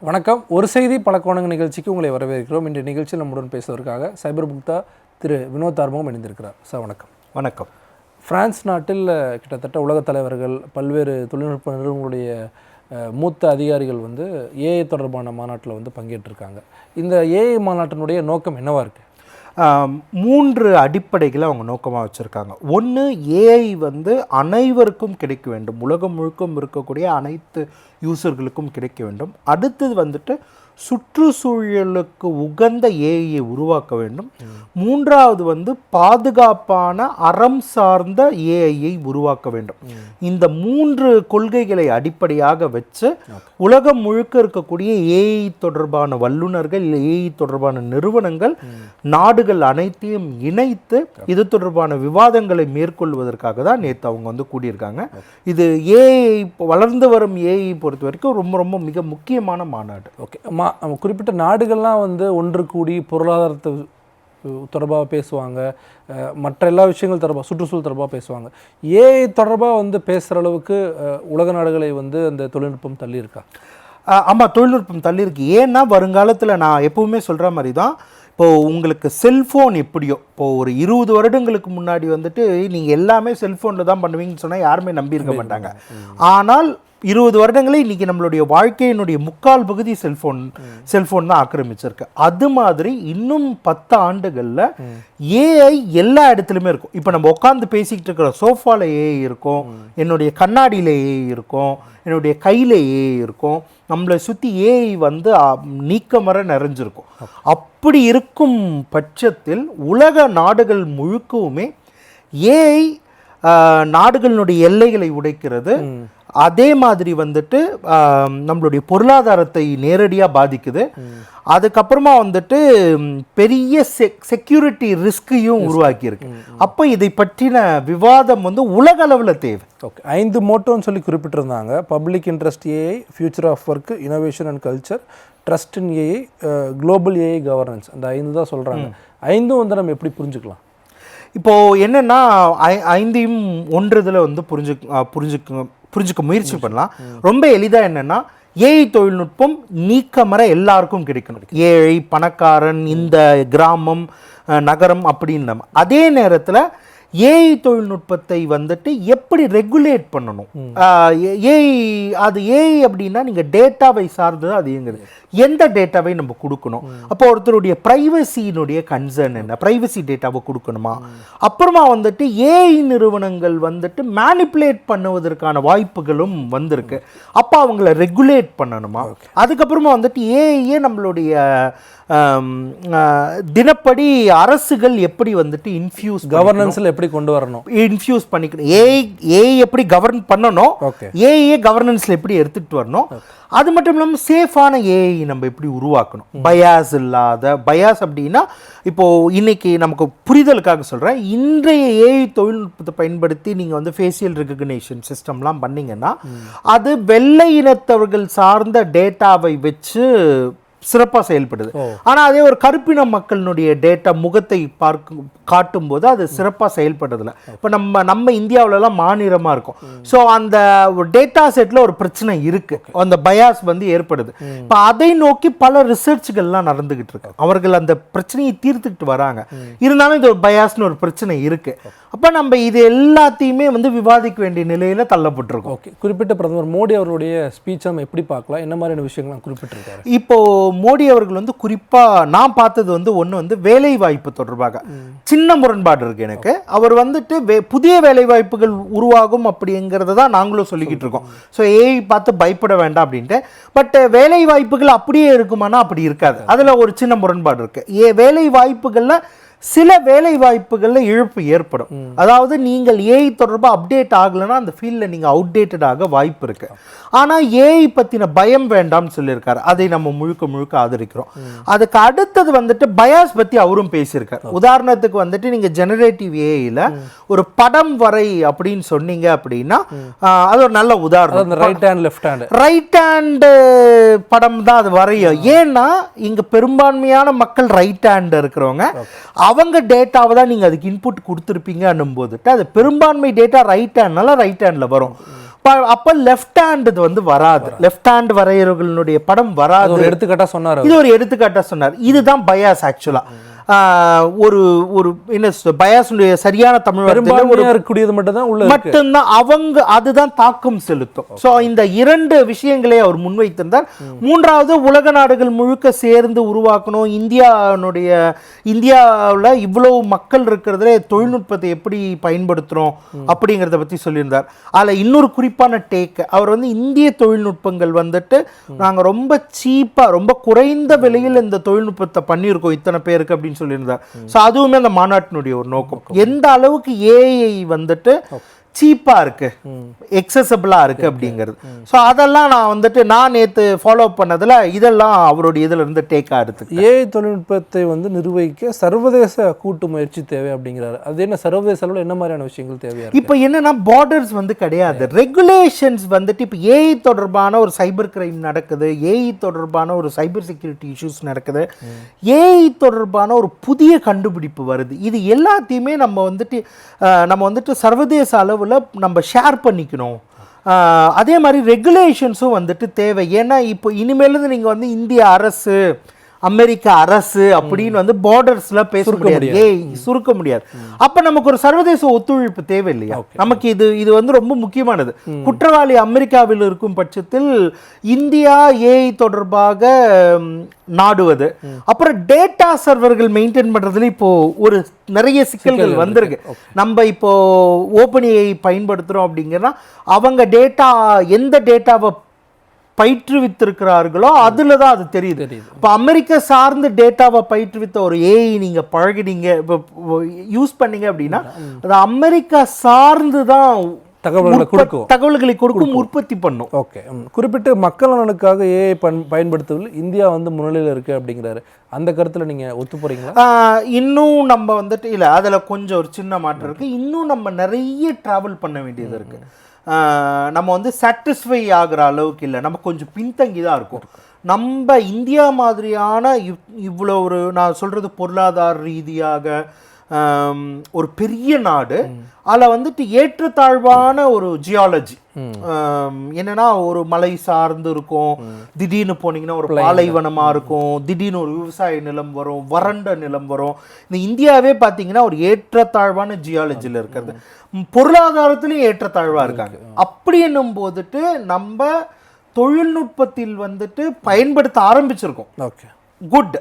வணக்கம். ஒரு செய்தி பல கோணங்க நிகழ்ச்சிக்கு உங்களை வரவேற்கிறோம். இன்றைய நிகழ்ச்சியில் நம்முடன் பேசுவதற்காக சைபர் புக்தா திரு வினோத் ஆர்வம் இணைந்திருக்கிறார். சார் வணக்கம். வணக்கம். பிரான்ஸ் நாட்டில் கிட்டத்தட்ட உலகத் தலைவர்கள் பல்வேறு தொழில்நுட்ப நிறுவனங்களுடைய மூத்த அதிகாரிகள் வந்து ஏஐ தொடர்பான மாநாட்டில் வந்து பங்கேற்றிருக்காங்க. இந்த ஏஐ மாநாட்டினுடைய நோக்கம் என்னவா இருக்கு? ஆம், மூன்று அடிப்படைகளை அவங்க நோக்கமாக வச்சுருக்காங்க. ஒன்று ஏஐ வந்து அனைவருக்கும் கிடைக்க வேண்டும். உலகம் முழுக்கும் இருக்கக்கூடிய அனைத்து யூசர்களுக்கும் கிடைக்க வேண்டும். அடுத்தது வந்துட்டு சுற்றுச்சூழலுக்கு உகந்த ஏஐயை உருவாக்க வேண்டும். மூன்றாவது வந்து பாதுகாப்பான அறம் சார்ந்த ஏஐயை உருவாக்க வேண்டும். இந்த மூன்று கொள்கைகளை அடிப்படையாக வச்சு உலகம் முழுக்க இருக்கக்கூடிய ஏஐ தொடர்பான வல்லுநர்கள் இல்லை ஏஐ தொடர்பான நிறுவனங்கள் நாடுகள் அனைத்தையும் இணைத்து இது தொடர்பான விவாதங்களை மேற்கொள்வதற்காக தான் நேற்று அவங்க வந்து கூடியிருக்காங்க. இது ஏஐ வளர்ந்து வரும் ஏஐ பொறுத்த வரைக்கும் ரொம்ப ரொம்ப மிக முக்கியமான மாநாடு. ஓகே மா குறிப்பிட்ட நாடுகள்லாம் வந்து ஒன்று கூடி பொருளாதாரத்தை தொடர்பாக பேசுவாங்க. மற்ற எல்லா விஷயங்கள் தொடர்பாக சுற்றுச்சூழல் தொடர்பாக பேசுவாங்க. ஏஐ தொடர்பாக வந்து பேசுகிற அளவுக்கு உலக நாடுகளை வந்து அந்த தொழில்நுட்பம் தள்ளி இருக்கா ஆஹ் ஆமா தொழில்நுட்பம் தள்ளி இருக்கு ஏன்னா வருங்காலத்தில் நான் எப்பவுமே சொல்கிற மாதிரி தான் இப்போ உங்களுக்கு செல்ஃபோன் எப்படியோ இப்போ ஒரு இருபது வருடங்களுக்கு முன்னாடி வந்துட்டு நீங்கள் எல்லாமே செல்ஃபோனில் தான் பண்ணுவீங்கன்னு சொன்னால் யாருமே நம்பியிருக்க மாட்டாங்க. ஆனால் இருபது வருடங்களே இன்றைக்கி நம்மளுடைய வாழ்க்கையினுடைய முக்கால் பகுதி செல்ஃபோன் செல்ஃபோன் தான் ஆக்கிரமிச்சிருக்கு. அது மாதிரி இன்னும் பத்து ஆண்டுகளில் ஏஐ எல்லா இடத்துலையுமே இருக்கும். இப்போ நம்ம உட்காந்து பேசிக்கிட்டு இருக்கிற சோஃபாவில் ஏஐ இருக்கும். என்னுடைய கண்ணாடியில் ஏஐ இருக்கும். என்னுடைய கையில் ஏஐ இருக்கும். நம்மளை சுற்றி ஏஐ வந்து அ, நீக்கமர நிறைஞ்சிருக்கும். அப்படி இருக்கும் பட்சத்தில் உலக நாடுகள் முழுக்கவுமே ஏஐ நாடுகளினுடைய எல்லைகளை உடைக்கிறது. அதே மாதிரி வந்துட்டு நம்மளுடைய பொருளாதாரத்தை நேரடியாக பாதிக்குது. அதுக்கப்புறமா வந்துட்டு பெரிய செக் செக்யூரிட்டி ரிஸ்கையும் உருவாக்கியிருக்கு. அப்போ இதை பற்றின விவாதம் வந்து உலக அளவில் தேவை. ஓகே ஐந்து மோட்டோன்னு சொல்லி குறிப்பிட்டிருந்தாங்க. Public interest AI future of work innovation and culture trust in AI global AI governance அந்த ஐந்து தான் சொல்கிறாங்க ஐந்தும் வந்து நம்ம எப்படி புரிஞ்சுக்கலாம்? இப்போ என்னன்னா ஐ- ஐந்தையும் ஒன்று இதில் வந்து புரிஞ்சு புரிஞ்சுக்க புரிஞ்சுக்க முயற்சி பண்ணலாம். ரொம்ப எளிதா என்னன்னா ஏஐ தொழில்நுட்பம் நீக்கமர எல்லாருக்கும் கிடைக்கணும். ஏழை பணக்காரன் இந்த கிராமம் நகரம் அப்படின்னு. அதே நேரத்துல ஏஐ தொழில்நுட்பத்தை வந்துட்டு எப்படி ரெகுலேட் பண்ணணும்? ஏஐ அது ஏஐ அப்படின்னா நீங்க டேட்டாவை சார்ந்து அது இயங்குது. எந்த டேட்டாவை நம்ம கொடுக்கணும்? அப்போ ஒருத்தருடைய ப்ரைவசியினுடைய கன்சர்ன் என்ன? ப்ரைவசி டேட்டாவை கொடுக்கணுமா? அப்புறமா வந்துட்டு ஏஐ நிறுவனங்கள் வந்துட்டு மேனிப்புலேட் பண்ணுவதற்கான வாய்ப்புகளும் வந்திருக்கு. அப்போ அவங்கள ரெகுலேட் பண்ணணுமா? அதுக்கப்புறமா வந்துட்டு ஏஐயே நம்மளுடைய தினப்படி அரசுகள் எப்படி வந்துட்டு இன்ஃபியூஸ் கவர்னன்ஸில் எப்படி கொண்டு வரணும்? இன்ஃபியூஸ் பண்ணிக்கணும். ஏஐ ஏஐ எப்படி கவர்ன் பண்ணணும்? ஏஐயே கவர்னன்ஸில் எப்படி எடுத்துகிட்டு வரணும்? அது மட்டும் இல்லாமல் சேஃபான ஏஐ நம்ம எப்படி உருவாக்கணும்? பயாஸ் இல்லாத பயாஸ் அப்படின்னா இப்போ இன்னைக்கு நமக்கு புரிதலுக்காக சொல்கிறேன் இன்றைய ஏஐ தொழில்நுட்பத்தை பயன்படுத்தி நீங்கள் வந்து ஃபேஷியல் ரெகக்னேஷன் சிஸ்டம்லாம் பண்ணீங்கன்னா அது வெள்ளை இனத்தவர்கள் சார்ந்த டேட்டாவை வச்சு சிறப்பாக செயல்படுது. ஆனால் அதே ஒரு கருப்பின மக்களினுடைய டேட்டா முகத்தை பார்க்கும் காட்டும்போது அது சிறப்பாக செயல்படுறதில்ல. இப்போ நம்ம நம்ம இந்தியாவுலலாம் மாநிலமாக இருக்கும். ஸோ அந்த டேட்டா செட்டில் ஒரு பிரச்சனை இருக்கு. அந்த பயாஸ் வந்து ஏற்படுது. இப்போ அதை நோக்கி பல ரிசர்ச்கள்லாம் நடந்துகிட்டு இருக்கு. அவர்கள் அந்த பிரச்சனையை தீர்த்துக்கிட்டு வராங்க. இருந்தாலும் இது ஒரு பயாஸ்னு ஒரு பிரச்சனை இருக்கு. அப்போ நம்ம இது எல்லாத்தையுமே வந்து விவாதிக்க வேண்டிய நிலையில தள்ளப்பட்டிருக்கோம். ஓகே. குறிப்பிட்ட பிரதமர் மோடி அவருடைய ஸ்பீச் நம்ம எப்படி பார்க்கலாம்? என்ன மாதிரியான விஷயங்கள்லாம் குறிப்பிட்டிருக்காரு? இப்போ மோடி அவர்கள் வந்து குறிப்பா நான் பார்த்தது வந்து ஒண்ணு வந்து வேலை வாய்ப்பு தொடர்பாக சின்ன முரண்பாடு இருக்கு எனக்கு. அவர் வந்துட்டு வே- புதிய வேலை வாய்ப்புகள் உருவாகும் அப்படிங்கிறத தான் நாங்களும் சொல்லிக்கிட்டு இருக்கோம். ஸோ ஏஐ பார்த்து பயப்பட வேண்டாம் அப்படின்ட்டு. பட் வேலை வாய்ப்புகள் அப்படியே இருக்குமானா அப்படி இருக்காது. அதுல ஒரு சின்ன முரண்பாடு இருக்கு. ஏ வேலை வாய்ப்புகள்ல சில வேலை வாய்ப்புகளில் இழப்பு ஏற்படும். அதாவது நீங்கள் ஏஐ தொடர்பாக அப்டேட் ஆகலைன்னா அந்த ஃபீல்டில் நீங்கள் அவுடேட்டட் ஆக வாய்ப்பு இருக்கு. ஆனால் ஏஐ பற்றின பயம் வேண்டாம்னு சொல்லியிருக்காரு. அதை நம்ம முழுக்க முழுக்க ஆதரிக்கிறோம். அதுக்கு அடுத்தது வந்துட்டு பயாஸ் பற்றி அவரும் பேசியிருக்கார். உதாரணத்துக்கு வந்துட்டு நீங்கள் ஜெனரேட்டிவ் ஏஐயில் ஒரு படம் வரை அப்படின்னு சொன்னீங்க அப்படின்னா அது ஒரு நல்ல உதாரணம். Right hand left hand right hand படம் தான் அது வரையும். ஏன்னா இங்க பெரும்பான்மையான மக்கள் ரைட் ஹேண்ட் இருக்கிறவங்க. அவங்க டேட்டாவை தான் நீங்க அதுக்கு இன்புட் கொடுத்துருப்பீங்கன்னும் போதுட்டு அது பெரும்பான்மை டேட்டா ரைட் ஹேண்ட்னால ரைட் ஹேண்ட்ல வரும். அப்ப லெஃப்ட் ஹேண்ட் இது வந்து வராது. லெஃப்ட் ஹேண்ட் வரையறவர்களுடைய படம் வராது. ஒரு எடுத்துக்காட்டா சொன்னார் இது ஒரு எடுத்துக்காட்டா சொன்னார். இதுதான் பயாஸ் ஆக்சுவலா ஒரு ஒரு என்ன பயாஸுடைய சரியான தமிழ் வார்த்தையில ஒரு பெரும்பான்மையா இருக்கக்கூடியது மட்டும் தான் உள்ள மட்டும்தான் அவங்க அதுதான் தாக்கம் செலுத்தும். ஸோ இந்த இரண்டு விஷயங்களை அவர் முன்வைத்திருந்தார். மூன்றாவது உலக நாடுகள் முழுக்க சேர்ந்து உருவாக்கணும். இந்தியானுடைய இந்தியாவில் இவ்வளவு மக்கள் இருக்கிறதுல தொழில்நுட்பத்தை எப்படி பயன்படுத்துகிறோம் அப்படிங்கிறத பற்றி சொல்லியிருந்தார். அதில் இன்னொரு குறிப்பான டேக் அவர் வந்து இந்திய தொழில்நுட்பங்கள் வந்துட்டு நாங்கள் ரொம்ப சீப்பாக ரொம்ப குறைந்த விலையில் இந்த தொழில்நுட்பத்தை பண்ணியிருக்கோம் இத்தனை பேருக்கு அப்படின்னு சொல்லியிருந்தார் ஸோ அதுவுமே அந்த மாநாட்டினுடைய ஒரு நோக்கம். எந்த அளவுக்கு ஏஐ வந்துட்டு சீப்பாக இருக்கு. எக்ஸசபிளாக இருக்கு அப்படிங்கிறது. ஸோ அதெல்லாம் நான் வந்துட்டு நான் நேற்று ஃபாலோ பண்ணதில் இதெல்லாம் அவருடைய இதில் இருந்து டேக்காக எடுத்து ஏஐ தொழில்நுட்பத்தை வந்து நிர்வகிக்க சர்வதேச கூட்டு முயற்சி தேவை அப்படிங்கிறாரு. அது என்ன சர்வதேச அளவில் என்ன மாதிரியான விஷயங்கள் தேவையா இருக்கு? இப்போ என்னன்னா பார்டர்ஸ் வந்து கிடையாது. ரெகுலேஷன்ஸ் வந்துட்டு இப்போ ஏஐ தொடர்பான ஒரு சைபர் கிரைம் நடக்குது ஏஐ தொடர்பான ஒரு சைபர் செக்யூரிட்டி இஷ்யூஸ் நடக்குது. ஏஐ தொடர்பான ஒரு புதிய கண்டுபிடிப்பு வருது. இது எல்லாத்தையுமே நம்ம வந்துட்டு நம்ம வந்துட்டு சர்வதேச அளவில் நம்ம ஷேர் பண்ணிக்கணும். அதே மாதிரி ரெகுலேஷன்ஸும் வந்துட்டு தேவை. ஏன்னா இப்போ இனிமேலேருந்து நீங்கள் வந்து இந்திய அரசு அமெரிக்க அரசு அப்படின்னு வந்து பார்டர்ஸ்ல பேச முடியாது. சுருக்க முடியாது. அப்ப நமக்கு ஒரு சர்வதேச ஒத்துழைப்பு தேவை இல்லையா நமக்கு இது இது வந்து ரொம்ப முக்கியமானது. குற்றவாளி அமெரிக்காவில் இருக்கும் பட்சத்தில் இந்தியா ஏஐ தொடர்பாக நாடுவது. அப்புறம் டேட்டா சர்வர்கள் மெயின்டைன் பண்றதுல இப்போ ஒரு நிறைய சிக்கல்கள் வந்திருக்கு. நம்ம இப்போ ஓப்பன் ஏஐ பயன்படுத்துறோம் அப்படிங்கன்னா அவங்க டேட்டா எந்த டேட்டாவை பயிற்றுவித்திருக்கிறார்களோ அதுல தான் அது தெரியுது. இப்போ அமெரிக்கா சார்ந்து டேட்டாவை பயிற்றுவித்த ஒரு ஏஐ நீங்க பழகினீங்க இப்போ யூஸ் பண்ணீங்க அப்படின்னா அது அமெரிக்கா சார்ந்து தான் தகவல்களை கொடுக்கும். தகவல்களை கொடுக்கும் உற்பத்தி பண்ணும். ஓகே. குறிப்பிட்டு மக்கள் நலனுக்காக ஏஐ பன் பயன்படுத்துவதில் இந்தியா வந்து முன்னிலையில் இருக்கு அப்படிங்கிறாரு. அந்த கருத்துல நீங்க ஒத்து போறீங்களா? ஆஹ் இன்னும் நம்ம வந்துட்டு இல்லை அதில் கொஞ்சம் ஒரு சின்ன மாற்றம் இருக்குது இன்னும் நம்ம நிறைய ட்ராவல் பண்ண வேண்டியது இருக்குது நம்ம வந்து சாட்டிஸ்ஃபை ஆகிற அளவுக்கு இல்லை. நம்ம கொஞ்சம் பின்தங்கி தான் இருக்கும். நம்ம இந்தியா மாதிரியான இவ் இவ்வளோ ஒரு நான் சொல்கிறது பொருளாதார ரீதியாக ஒரு பெரிய நாடு. அதில் வந்துட்டு ஏற்றத்தாழ்வான ஒரு ஜியாலஜி என்னன்னா ஒரு மலை சார்ந்து இருக்கும். திடீர்னு போனீங்கன்னா ஒரு பாலைவனமா இருக்கும். திடீர்னு ஒரு விவசாய நிலம் வரும் வறண்ட நிலம் வரும். இந்த இந்தியாவே பார்த்தீங்கன்னா ஒரு ஏற்றத்தாழ்வான ஜியாலஜியில் இருக்கிறது. பொருளாதாரத்திலையும் ஏற்றத்தாழ்வா இருக்காங்க. அப்படி என்னும் போதுட்டு நம்ம தொழில்நுட்பத்தில் வந்துட்டு பயன்படுத்த ஆரம்பிச்சிருக்கோம். ஓகே. குட்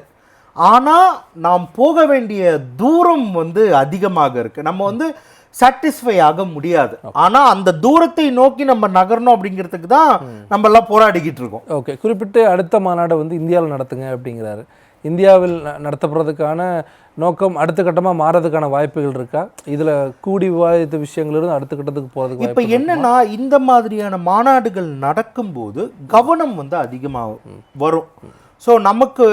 ஆனால் நாம் போக வேண்டிய தூரம் வந்து அதிகமாக இருக்கு. நம்ம வந்து சாட்டிஸ்ஃபை ஆக முடியாது. ஆனா அந்த தூரத்தை நோக்கி நம்ம நகரணும் அப்படிங்கிறதுக்கு தான் நம்ம எல்லாம் போராடிக்கிட்டு இருக்கோம். ஓகே குறிப்பிட்டு அடுத்த மாநாடை வந்து இந்தியாவில் நடத்துங்க அப்படிங்கிறாரு. இந்தியாவில் நடத்தப்படுறதுக்கான நோக்கம் அடுத்த கட்டமா மாறதுக்கான வாய்ப்புகள் இருக்கா? இதுல கூடி விவாதித்த விஷயங்கள் இருந்து அடுத்த கட்டத்துக்கு போறதுக்கு இப்போ என்னன்னா இந்த மாதிரியான மாநாடுகள் நடக்கும்போது கவனம் வந்து அதிகமாக வரும். ஸோ நமக்கு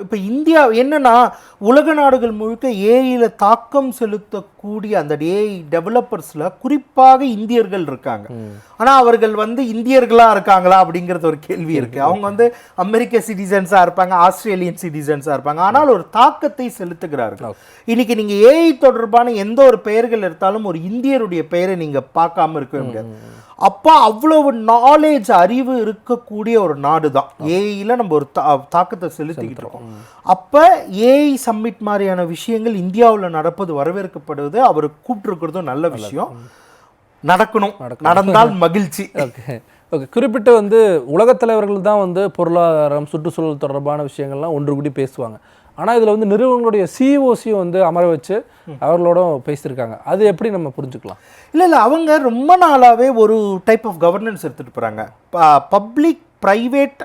இப்போ இந்தியா என்னென்னா உலக நாடுகள் முழுக்க ஏஐயில் தாக்கம் செலுத்த செலுத்தக்கூடிய அந்த ஏஐ டெவலப்பர்ஸில் குறிப்பாக இந்தியர்கள் இருக்காங்க. ஆனால் அவர்கள் வந்து இந்தியர்களாக இருக்காங்களா அப்படிங்கிறது ஒரு கேள்வி இருக்கு. அவங்க வந்து அமெரிக்க சிட்டிசன்ஸாக இருப்பாங்க ஆஸ்திரேலியன் சிட்டிசன்ஸாக இருப்பாங்க. ஆனால் ஒரு தாக்கத்தை செலுத்துகிறார்கள். இன்னைக்கு நீங்க ஏஐ தொடர்பான எந்த ஒரு பெயர்கள் எடுத்தாலும் ஒரு இந்தியருடைய பெயரை நீங்க பார்க்காம இருக்கவே முடியாது. அப்போ அவ்வளவு நாலேஜ் அறிவு இருக்கக்கூடிய ஒரு நாடு தான் ஏஐயில் நம்ம ஒரு தா- தாக்கத்தை செலுத்திக்கிட்டு இருக்கோம். அப்போ ஏஐ சம்மிட் மாதிரியான விஷயங்கள் இந்தியாவில் நடப்பது வரவேற்கப்படுவது அவர் கூப்பிட்டுருக்கிறதும் நல்ல விஷயம். நடக்கணும். நடந்தால் மகிழ்ச்சி. ஓகே. குறிப்பிட்டு வந்து உலகத் தலைவர்கள் தான் வந்து பொருளாதாரம் சுற்றுச்சூழல் தொடர்பான விஷயங்கள்லாம் ஒன்று கூடி பேசுவாங்க. ஆனால் இதில் வந்து நிறுவனங்களுடைய சிஇஓசியும் வந்து அமர வச்சு அவர்களோட பேசியிருக்காங்க. அது எப்படி நம்ம புரிஞ்சுக்கலாம்? இல்லை இல்லை. அவங்க ரொம்ப நாளாவே ஒரு டைப் ஆஃப் கவர்னன்ஸ் எடுத்துட்டு போறாங்க. Public private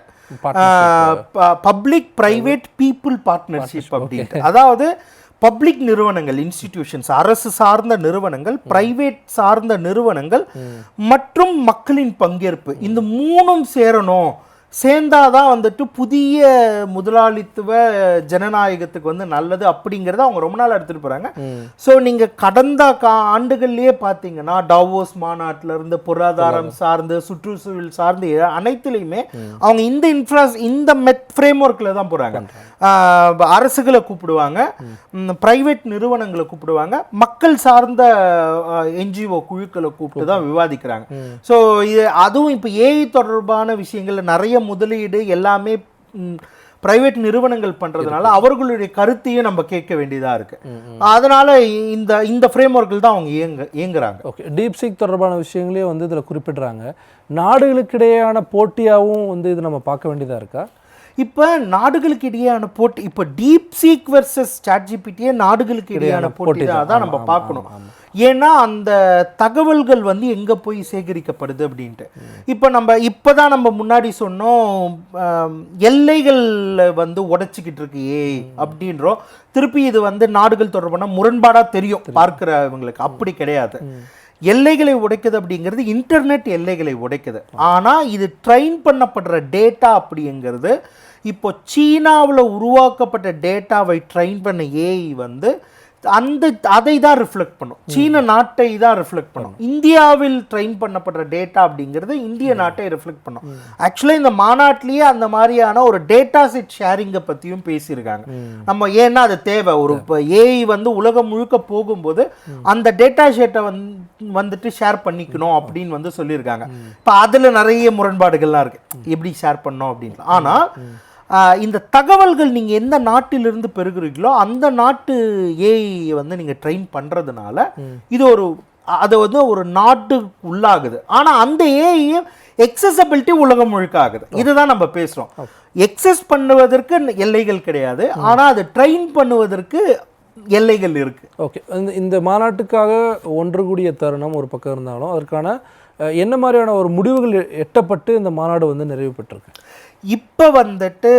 public private people partnership அப்படின்ட்டு. அதாவது பப்ளிக் நிறுவனங்கள் இன்ஸ்டிடியூஷன்ஸ் அரசு சார்ந்த நிறுவனங்கள் பிரைவேட் சார்ந்த நிறுவனங்கள் மற்றும் மக்களின் பங்கேற்பு. இந்த மூணும் சேரணும். சேர்ந்தாதான் வந்துட்டு புதிய முதலாளித்துவ ஜனநாயகத்துக்கு வந்து நல்லது அப்படிங்கிறத அவங்க ரொம்ப நாள் எடுத்துட்டு போறாங்க. ஸோ நீங்க கடந்த கா ஆண்டுகள்லயே பார்த்தீங்கன்னா டாவோஸ் மாநாட்டில இருந்து பொருளாதாரம் சார்ந்து சுற்றுச்சூழல் சார்ந்து அனைத்துலையுமே அவங்க இந்த இன்ஃப்ராஸ் இந்த மெத் ஃப்ரேம் ஒர்க்கில் தான் போறாங்க. அரசுகளை கூப்பிடுவாங்க. ப்ரைவேட் நிறுவனங்களை கூப்பிடுவாங்க. மக்கள் சார்ந்த என்ஜிஓ குழுக்களை கூப்பிட்டு தான் விவாதிக்கிறாங்க. ஸோ இது அதுவும் இப்போ ஏஐ தொடர்பான விஷயங்கள்ல நிறைய முதலீடு எல்லாமே பிரைவேட் நிறுவனங்கள் பண்றதுனால அவர்களுடைய கருத்தையும் நம்ம கேட்க வேண்டியதா இருக்கு. அதனால இந்த இந்த ஃப்ரேம் ஒர்க்கில் தான் அவங்க இயங்க இயங்குறாங்க. ஓகே டீப் சீக் தொடர்பான விஷயங்களையும் வந்து இதில் குறிப்பிடுறாங்க. நாடுகளுக்கிடையேயான போட்டியாகவும் வந்து இது நம்ம பார்க்க வேண்டியதாக இருக்கா? இப்போ நாடுகளுக்கு இடையேயான போட்டி இப்போ டீப் சீக் வர்சஸ் சாட் ஜிபிடியே நாடுகளுக்கு இடையேயான போட்டி தான் நம்ம பார்க்கணும். ஏன்னா அந்த தகவல்கள் வந்து எங்கே போய் சேகரிக்கப்படுது அப்படின்ட்டு. இப்போ நம்ம இப்போ தான் நம்ம முன்னாடி சொன்னோம் ஆம், எல்லைகளில் வந்து உடைச்சிக்கிட்டு இருக்கு அப்படின்றோம். திருப்பி இது வந்து நாடுகள் தொடர்பான முரண்பாடாக தெரியும் பார்க்குறவங்களுக்கு அப்படி கிடையாது. எல்லைகளை உடைக்குது அப்படிங்கிறது இன்டர்நெட் எல்லைகளை உடைக்குது. ஆனால் இது ட்ரெயின் பண்ணப்படுற டேட்டா அப்படிங்கிறது இப்போ சீனாவில் உருவாக்கப்பட்ட டேட்டாவை ட்ரெயின் பண்ண ஏஐ வந்து அந்த அதை தான் ரிஃப்ளெக்ட் பண்ணும். சீன நாட்டை தான் ரிஃப்ளெக்ட் பண்ணும். இந்தியாவில் ட்ரெயின் பண்ணப்படுற டேட்டா அப்படிங்கிறது இந்திய நாட்டை ரிஃப்ளெக்ட் பண்ணும். ஆக்சுவலாக இந்த மாநாட்டிலேயே அந்த மாதிரியான ஒரு டேட்டா செட் ஷேரிங்கை பற்றியும் பேசியிருக்காங்க. நம்ம ஏன்னா அது தேவை. ஒரு இப்போ ஏஐ வந்து உலகம் முழுக்க போகும்போது அந்த டேட்டா ஷேட்டை வந்து வந்துட்டு ஷேர் பண்ணிக்கணும் அப்படின்னு வந்து சொல்லியிருக்காங்க. இப்போ அதில் நிறைய முரண்பாடுகள்லாம் இருக்கு. எப்படி ஷேர் பண்ணோம் அப்படின்னு ஆனால் இந்த தகவல்கள் நீங்கள் எந்த நாட்டிலிருந்து பெறுகிறீங்களோ அந்த நாட்டு ஏஐ வந்து நீங்கள் ட்ரெயின் பண்ணுறதுனால இது ஒரு அது வந்து ஒரு நாட்டு உள்ளாகுது. ஆனால் அந்த ஏஐயும் எக்ஸசபிலிட்டி உலகம் முழுக்க ஆகுது. இதுதான் நம்ம பேசுகிறோம் எக்ஸஸ் பண்ணுவதற்கு எல்லைகள் கிடையாது. ஆனால் அது ட்ரெயின் பண்ணுவதற்கு எல்லைகள் இருக்கு. ஓகே. இந்த இந்த மாநாட்டுக்காக ஒன்று கூடிய தருணம் ஒரு பக்கம் இருந்தாலும் அதற்கான என்ன மாதிரியான ஒரு முடிவுகள் எட்டப்பட்டு இந்த மாநாடு வந்து நிறைவு பெற்றிருக்கு? இப்போ வந்துட்டு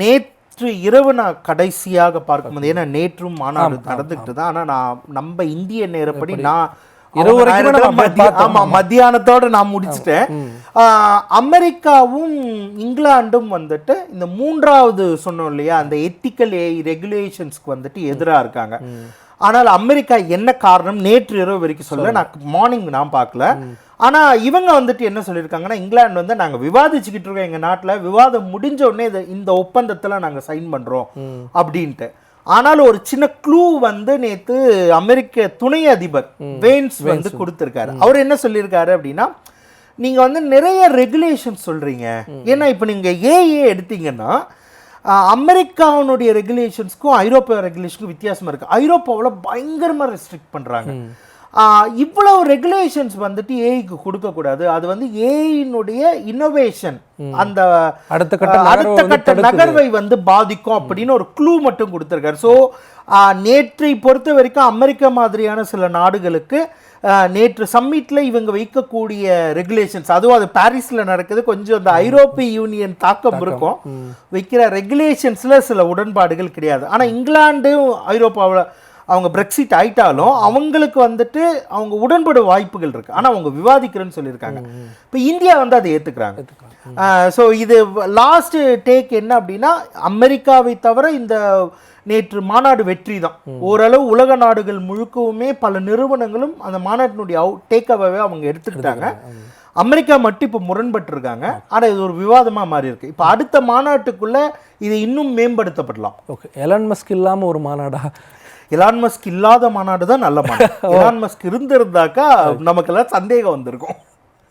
நேற்று இரவு நான் கடைசியாக பார்க்கும்போது ஏன்னா நேற்றும் மாநாடு நடந்துக்கிட்டு தான் ஆனால் நான் நம்ம இந்திய நேரப்படி நான் மத்தியானத்தோட நான் முடிச்சிட்டேன். அமெரிக்காவும் இங்கிலாண்டும் வந்துட்டு இந்த மூன்றாவது சொன்னோம் இல்லையா அந்த எத்திக்கல் ரெகுலேஷன்ஸ்க்கு வந்துட்டு எதிராக இருக்காங்க. ஆனால் அமெரிக்கா என்ன காரணம்? நேற்று இரவு வரைக்கும் சொல்ல நான் மார்னிங் நான் பார்க்கல. ஆனா இவங்க வந்துட்டு என்ன சொல்லியிருக்காங்கன்னா இங்கிலாந்து வந்து நாங்க விவாதிச்சுக்கிட்டு இருக்கோம் எங்க நாட்டுல. விவாதம் முடிஞ்ச உடனே இது- இந்த ஒப்பந்தத்துல நாங்க சைன் பண்றோம் அப்படின்ட்டு. ஆனாலும் ஒரு சின்ன க்ளூ வந்து நேத்து அமெரிக்க துணை அதிபர் வேன்ஸ் வந்து கொடுத்திருக்காரு. அவர் என்ன சொல்லியிருக்காரு அப்படின்னா நீங்க வந்து நிறைய ரெகுலேஷன் சொல்றீங்க. ஏன்னா இப்போ நீங்க ஏஏ எடுத்தீங்கன்னா அமெரிக்காவுடைய ரெகுலேஷன்ஸ்க்கும் ஐரோப்பிய ரெகுலேஷனுக்கும் வித்தியாசமா இருக்கு. ஐரோப்பாவில் பயங்கரமா ரெஸ்ட்ரிக்ட் பண்றாங்க. ஆஹ், இவ்வளவு ரெகுலேஷன்ஸ் வந்துட்டு ஏஐக்கு கொடுக்கக்கூடாது. அது வந்து ஏஐனுடைய இன்னோவேஷன் அந்த அடுத்த கட்ட அடுத்த கட்ட. நகர்வை வந்து பாதிக்கும் அப்படின்னு ஒரு க்ளூ மட்டும் கொடுத்துருக்காரு. ஸோ நேற்றை பொறுத்த வரைக்கும் அமெரிக்கா மாதிரியான சில நாடுகளுக்கு நேற்று சம்மிட்ல இவங்க வைக்கக்கூடிய ரெகுலேஷன்ஸ் அதுவும் அது பாரிஸ்ல நடக்குது. கொஞ்சம் அந்த ஐரோப்பிய யூனியன் தாக்கம் இருக்கும். வைக்கிற ரெகுலேஷன்ஸ்ல சில உடன்பாடுகள் கிடையாது. ஆனா இங்கிலாண்டும் ஐரோப்பாவில் அவங்க பிரெக்சிட் ஆயிட்டாலும் அவங்களுக்கு வந்துட்டு அவங்க உடன்பட வாய்ப்புகள் இருக்கு. ஆனா அவங்க விவாதிக்கிறேன்னு சொல்லியிருக்காங்க. இப்போ இந்தியா வந்து அதை ஏத்துக்கிறாங்க. ஸோ இது லாஸ்ட் டேக் என்ன அப்படின்னா அமெரிக்காவை தவிர இந்த நேற்று மாநாடு வெற்றி தான். ஓரளவு உலக நாடுகள் முழுக்கவுமே பல நிறுவனங்களும் அந்த மாநாட்டினுடைய அவு டேக் அவே அவங்க எடுத்துக்கிட்டாங்க. அமெரிக்கா மட்டும் இப்போ முரண்பட்டிருக்காங்க. ஆனா இது ஒரு விவாதமா மாறி இருக்கு. இப்போ அடுத்த மாநாட்டுக்குள்ள இது இன்னும் மேம்படுத்தப்படலாம். ஓகே எலன் மஸ்க் இல்லாமல் ஒரு மாநாடா? எலான் மஸ்க் இல்லாத மாநாடு தான் நல்ல மாநாடு. எலான் மஸ்க் இருந்திருந்தாக்கா நமக்கெல்லாம் சந்தேகம் வந்திருக்கும்.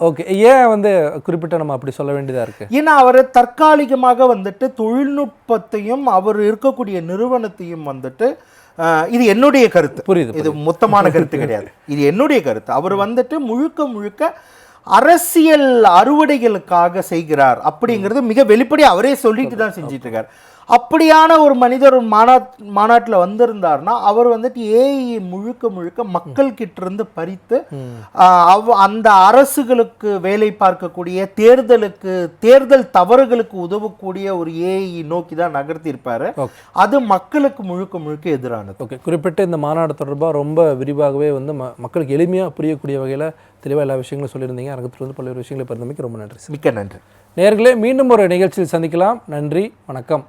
ஓகே ஏன் வந்து குறிப்பிட்ட நம்ம அப்படி சொல்ல வேண்டியதாக இருக்கு? ஏன்னா அவர் தற்காலிகமாக வந்துட்டு தொழில்நுட்பத்தையும் அவர் இருக்கக்கூடிய நிறுவனத்தையும் வந்துட்டு இது என்னுடைய கருத்து. புரியுது இது மொத்தமான கருத்து கிடையாது. இது என்னுடைய கருத்து. அவர் வந்துட்டு முழுக்க முழுக்க அரசியல் அறுவடைகளுக்காக செய்கிறார் அப்படிங்கிறது மிக வெளிப்படையா அவரே சொல்லிட்டு தான் செஞ்சிட்டு இருக்காரு. அப்படியான ஒரு மனிதர் ஒரு மாநாட் மாநாட்டில் வந்திருந்தார்னா அவர் வந்துட்டு ஏஐ முழுக்க முழுக்க மக்கள் கிட்ட இருந்து பறித்து அவ் அந்த அரசுகளுக்கு வேலை பார்க்கக்கூடிய தேர்தலுக்கு தேர்தல் தவறுகளுக்கு உதவக்கூடிய ஒரு ஏஐ நோக்கி தான் நகர்த்தியிருப்பாரு. அது மக்களுக்கு முழுக்க முழுக்க எதிரானது. ஓகே குறிப்பிட்ட இந்த மாநாடு தொடர்பாக ரொம்ப விரிவாகவே வந்து ம மக்களுக்கு எளிமையாக புரியக்கூடிய வகையில் தெளிவாக எல்லா விஷயங்களும் சொல்லியிருந்தீங்க. அரங்கத்தில் வந்து பல்வேறு விஷயங்களை பகிர்ந்தமைக்கு ரொம்ப நன்றி மிக்க நன்றி. நேர்களே மீண்டும் ஒரு நிகழ்ச்சியில் சந்திக்கலாம். நன்றி வணக்கம்.